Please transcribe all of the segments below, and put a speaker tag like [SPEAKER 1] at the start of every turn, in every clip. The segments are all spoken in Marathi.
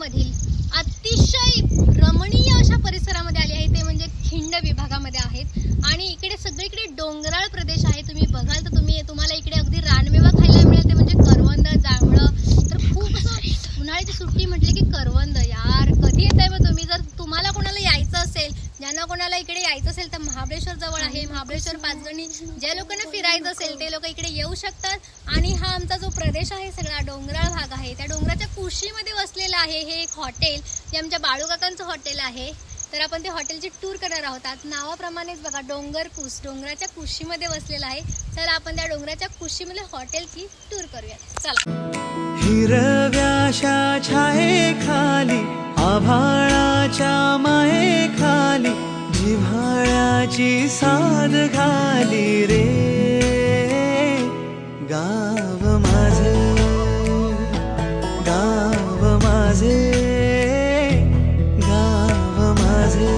[SPEAKER 1] मधील अतिशय रमणीय अशा परिसरामध्ये आली आहे ते म्हणजे खिंड विभागामध्ये आहेत आणि इकडे सगळीकडे डोंगराळ प्रदेश आहे तुम्ही बघाल तर तुम्ही तुम्हाला इकडे अगदी रानमेवा खायला मिळेल ते म्हणजे करवंद जांभळं तर खूप असं उन्हाळ्याची सुट्टी म्हटली की करवंद यार कधी येत आहे मग तुम्ही जर तुम्हाला कोणाला यायचं असेल ज्यांना कोणाला इकडे यायचं असेल तर महाबळेश्वर जवळ आहे. महाबळेश्वर पाचगणी ज्या लोकांना फिरायचं असेल ते लोक इकडे येऊ शकतात. आणि हा आमचा जो प्रदेश आहे सगळा डोंगराळ भाग आहे. त्या डोंगराच्या कुशीमध्ये वसलेलं आहे. हे एक हॉटेल जे आमच्या बाळूकाकांचं हॉटेल आहे. तर आपण ते हॉटेलची टूर करणार आहोत. आज नावाप्रमाणेच बघा डोंगर कुश डोंगराच्या कुशीमध्ये वसलेलं आहे. चला आपण त्या डोंगराच्या कुशीमध्ये हॉटेलची टूर करूया चला.
[SPEAKER 2] हिरव्याशा छाये खाली आभाळाच्या माये खाली जिव्हाळ्याची साध घाली रे. गाव माझे गाव माझे गाव माझे.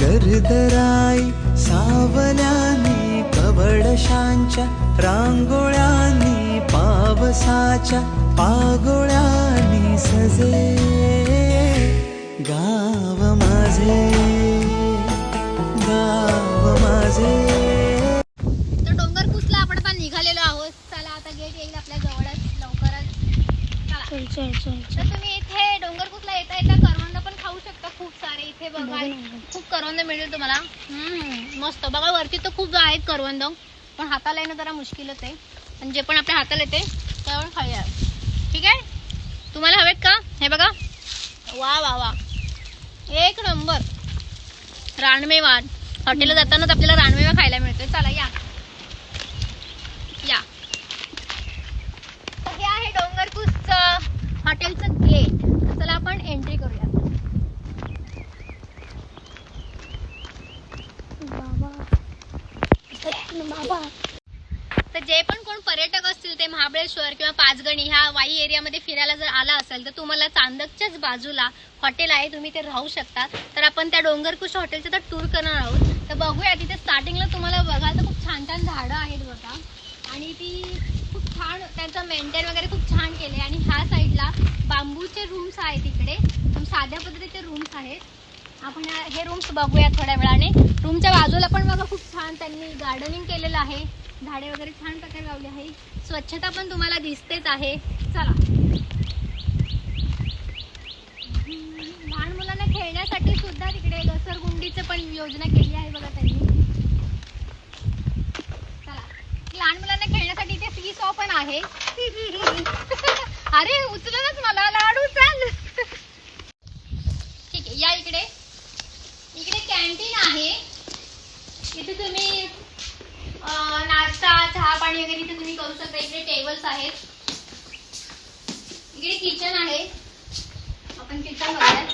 [SPEAKER 2] गर्दराई सावल्यानी पबडशांच्या रांगोळ्यानी पावसाच्या पागोळ्यांनी सजे. गाव माझे गाव माझे.
[SPEAKER 1] तर डोंगर कुसला आपण आता निघालेलो आहोत. चला आता गेट येईल आपल्या जवळच लवकरच. चला. तर तुम्ही इथे डोंगर कुसला येता येता करवंद पण खाऊ शकता खूप सारे. इथे बघा खूप करवंद मिळेल तुम्हाला. मस्त. बघा वरती तर खूप आहेत करवंद. पण हाताला येणं जरा मुश्किलच आहे. आणि जे पण आपल्या हाताला येते ते आपण खाऊया. ठीक आहे? तुम्हाला हवेत का? हे बघा. वा वा वा. एक नंबर. रानमेवा हॉटेलला जातानाच आपल्याला रानमेवा खायला मिळतोय. चला या. या. हे आहे डोंगरपूरचं हॉटेलचं गेट चला आपण एंट्री करूया. बाबा. तर जे पण कोण पर्यटक असतील ते महाबळेश्वर किंवा पाचगणी ह्या वाई एरियामध्ये फिरायला जर आला असेल तर तुम्हाला चांदकच्याच बाजूला हॉटेल आहे तुम्ही ते राहू शकता. तर आपण त्या डोंगरकुश हॉटेलचं तर टूर करणार आहोत. तर बघूया तिथे स्टार्टिंगला तुम्हाला बघाल तर खूप छान छान झाडं आहेत बघा. आणि ती खूप छान त्यांचं मेंटेन वगैरे खूप छान केले आणि ह्या साईडला बांबूचे रूम्स आहेत इकडे साध्या पद्धतीचे रूम्स आहेत. आपण हे रूम्स बघूया थोड्या वेळाने. रूमच्या बाजूला पण बघा खूप छान त्यांनी गार्डनिंग केलेलं आहे. झाडे वगैरे छान प्रकारे लावली आहे. स्वच्छता पण तुम्हाला दिसतेच आहे. चला. लहान मुलांना खेळण्यासाठी सुद्धा तिकडे घसरगुंडीचं पण योजना केली आहे बघा त्यांनी. चला. लहान मुलांना खेळण्यासाठी इथे सी सॉ पण आहे. अरे उचलच मला. लाडू चाल. ठीक आहे या इकडे. इकडे कॅन्टीन आहे. इथे तुम्ही नाश्ता चहा पाणी वगैरे इथे तुम्ही करू शकता. इकडे टेबल्स आहेत. इकडे किचन आहे. आपण किचन बघूया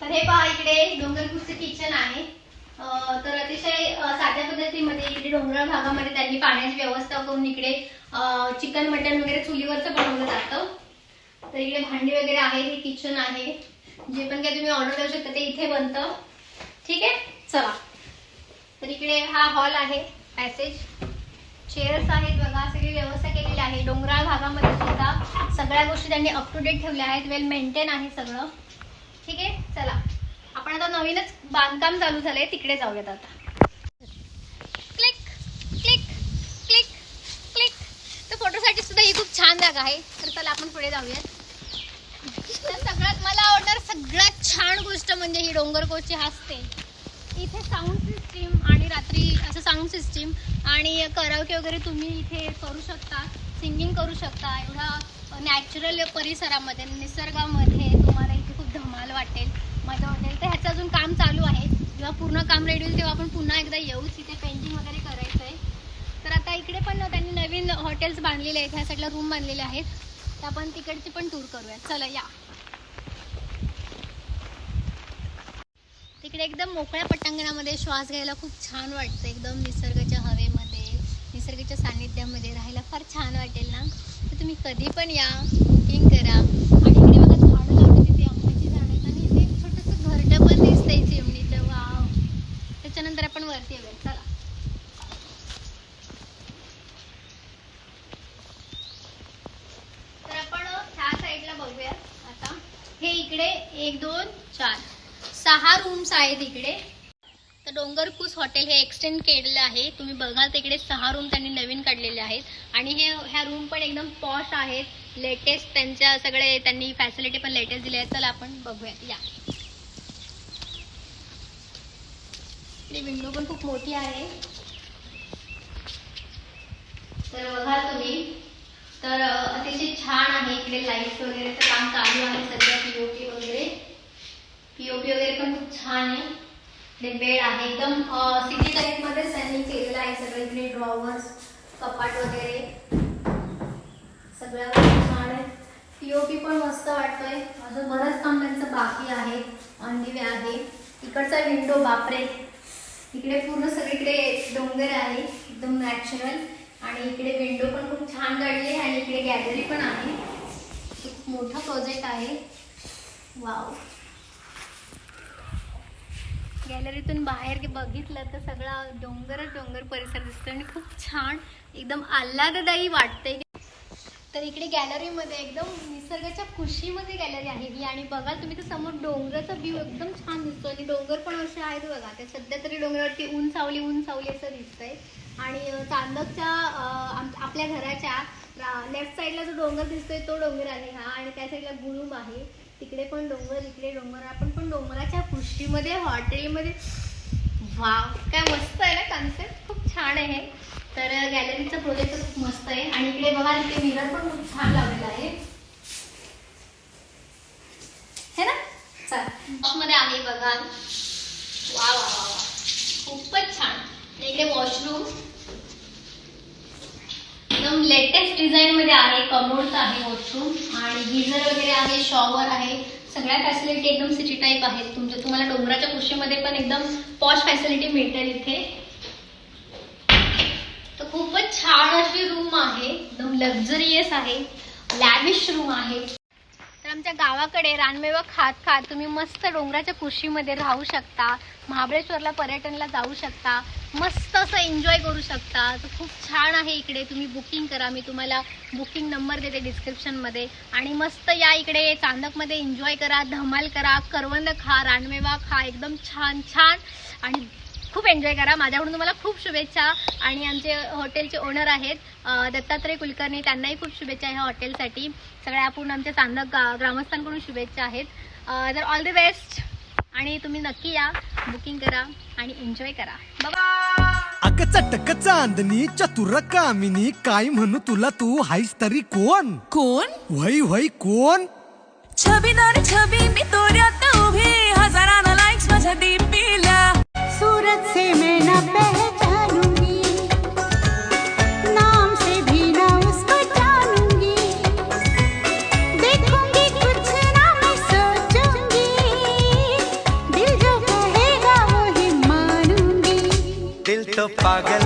[SPEAKER 1] तर हे पहा इकडे डोंगरपूरचं किचन आहे. तर अतिशय साध्या पद्धतीमध्ये इकडे डोंगराळ भागामध्ये त्यांनी पाण्याची व्यवस्था करून इकडे चिकन मटन वगैरे चुलीवरचं बनवलं जातं. तर इकडे भांडी वगैरे आहे हे किचन आहे. जे पण काही तुम्ही ऑर्डर देऊ शकता ते इथे बनतं. ठीक आहे? चला. तर इकडे हा हॉल आहे पॅसेज चेअर्स आहेत बघा सगळी व्यवस्था केलेली आहे. डोंगराळ भागामध्ये सुद्धा सगळ्या गोष्टी त्यांनी अप टू डेट ठेवल्या आहेत. वेल मेंटेन आहे सगळं. ठीक आहे? चला. आपण आता नवीनच बांधकाम चालू झालंय. तिकडे जाऊयात आता. Click click click click. तर फोटोसाठी सुद्धा ही खूप छान जागा आहे. तर चला आपण पुढे जाऊयात. तर सगळ्यात मला आवडणार सगळ्यात छान गोष्ट म्हणजे ही डोंगरकोची हसते. इथे साऊंड सिस्टीम आणि रात्री असं साऊंड सिस्टीम आणि करावके वगैरे तुम्ही इथे करू शकता सिंगिंग करू शकता. एवढा नॅचरल परिसरामध्ये निसर्गामध्ये तुम्हाला इथे खूप धमाल वाटेल मजा वाटेल. तर ह्याचं अजून काम चालू आहे. जेव्हा पूर्ण काम रेडी होईल तेव्हा आपण पुन्हा एकदा येऊच इथे पेंटिंग वगैरे करायचं आहे तर आता इकडे पण त्यांनी नवीन हॉटेल्स बांधलेले आहेत. ह्या साईडला रूम बांधलेले आहेत. तर आपण तिकडची पण टूर करूया. चला या. इकडे एकदम मोकळ्या पटांगणामध्ये श्वास घ्यायला खूप छान वाटतं. एकदम निसर्गाच्या हवेमध्ये निसर्गाच्या सान्निध्यामध्ये राहायला फार छान वाटेल ना? तर तुम्ही कधी पण या बुकिंग करा. आणि इकडे बघा झाडं लावले तिथे आंब्याची झाड आहेत आणि इथे एक छोटंसं घरटं पण दिसतंय चिमणीचं. वाव. त्याच्यानंतर आपण वरती येऊया. चला. तर आपण ह्या साईडला बघूया. आता हे इकडे एक दोन चार. सहा रूम्स आहेत इकडे. तर डोंगरपूस हॉटेल हे एक्सटेंड केलेलं आहे. तुम्ही बघाल तिकडे सहा रूम त्यांनी नवीन काढलेले आहेत. आणि हे ह्या रूम पण एकदम पॉश आहेत. लेटेस्ट त्यांच्या सगळे त्यांनी फॅसिलिटी पण लेटेस्ट दिले आहेत चला आपण बघूया. या. इकडे विंडो पण खूप मोठी आहे. तर बघा तुम्ही. तर अतिशय छान आहे. इकडे लाईट्स वगैरेचं काम चालू आहे सध्या पीओपी वगैरे पीओपी वगैरे पण खूप छान आहे. इकडे बेड आहे. एकदम सिटी टाईप मध्येच त्यांनी केलेलं आहे सगळं. इकडे ड्रॉवर्स कपाट वगैरे. सगळं छान आहे. पीओपी पण मस्त वाटतोय. अजून बरंच काम त्यांचं बाकी आहे. अंदिवे आहे. इकडचा विंडो बापरे. इकडे पूर्ण सगळीकडे डोंगर आहे. एकदम नॅचरल आणि इकडे विंडो पण खूप छान काढली आहे. आणि इकडे गॅलरी पण आहे. खूप मोठा प्रोजेक्ट आहे. वाव गॅलरीतून बाहेर बघितलं तर सगळा डोंगरच डोंगर परिसर दिसतो आणि खूप छान एकदम आल्हाददायी वाटते तर इकडे गॅलरीमध्ये एकदम निसर्गाच्या खुशीमध्ये गॅलरी आहे ही. आणि बघा तुम्ही तर समोर डोंगराचा व्ह्यू एकदम छान दिसतो आणि डोंगर पण असे आहेत बघा. ते सध्या तरी डोंगरावरती ऊन सावली ऊन सावली असं दिसतंय. आणि चांदकच्या आपल्या घराच्या लेफ्ट साईडला जो डोंगर दिसतोय तो डोंगर आहे हा. आणि त्या साईडला गुळूम आहे. तिकडे पण डोंगर इकडे डोंगर. आपण पण डोंगराच्या खुशीमध्ये हॉटेलमध्ये. वा काय मस्त आहे ना कन्सेप्ट खूप छान आहे तर गॅलरीचं प्रोजेक्ट खूप मस्त आहे. आणि इकडे बघा इकडे मिरर पण खूप छान लावलेला आहे. है ना? चलमध्ये आहे बघा. वा वा वा वा खूपच छान. इकडे वॉशरूम लेटेस्ट डिझाईन मध्ये आहे कमोडचं आहे वॉशरूम. आणि गिझर वगैरे आहे शॉवर आहे. सगळ्या फॅसिलिटी एकदम सिटी टाईप आहेत. तुमच्या तुम्हाला डोंगराच्या कुशीमध्ये पण एकदम पॉश फॅसिलिटी मिळतील इथे. तर खूपच छान अशी रूम आहे. एकदम लक्झरियस आहे. लॅविश रूम आहे. आमच्या गावाकडे रानमेवा खात खात तुम्ही मस्त डोंगराच्या कुशीमध्ये राहू शकता महाबळेश्वरला पर्यटनला जाऊ शकता मस्त असं एन्जॉय करू शकता. तर खूप छान आहे इकडे. तुम्ही बुकिंग करा. मी तुम्हाला बुकिंग नंबर देते डिस्क्रिप्शनमध्ये आणि मस्त या इकडे चांदकमध्ये एन्जॉय करा धमाल करा करवंद खा रानमेवा खा. एकदम छान छान. आणि खूप एन्जॉय करा. माझ्याकडून तुम्हाला खूप शुभेच्छा. आणि आमचे हॉटेलचे ओनर आहेत दत्तात्रय कुलकर्णी. त्यांनाही खूप शुभेच्छा ह्या हॉटेलसाठी. सगळ्या पूर्ण आमच्या चांदक गा ग्रामस्थांकडून शुभेच्छा आहेत. तर ऑल द बेस्ट आणि तुम्ही नक्की या. बुकिंग करा आणि एन्जॉय करा. बाबा
[SPEAKER 3] अग चटक चांदणी चतुर कामिनी काय म्हणू तुला तू? हायस तरी कोण?
[SPEAKER 4] कोण?
[SPEAKER 3] वय वय कोण?
[SPEAKER 4] छबीदार छबी मी तोऱ्यात
[SPEAKER 5] सूरत से मैं न पहचानूँगी। नाम से भी न उसको जानूँगी। देखूँगी कुछ ना मैं सोचूँगी। दिल जो कहेगा वही मानूँगी।
[SPEAKER 2] दिल तो पागल है है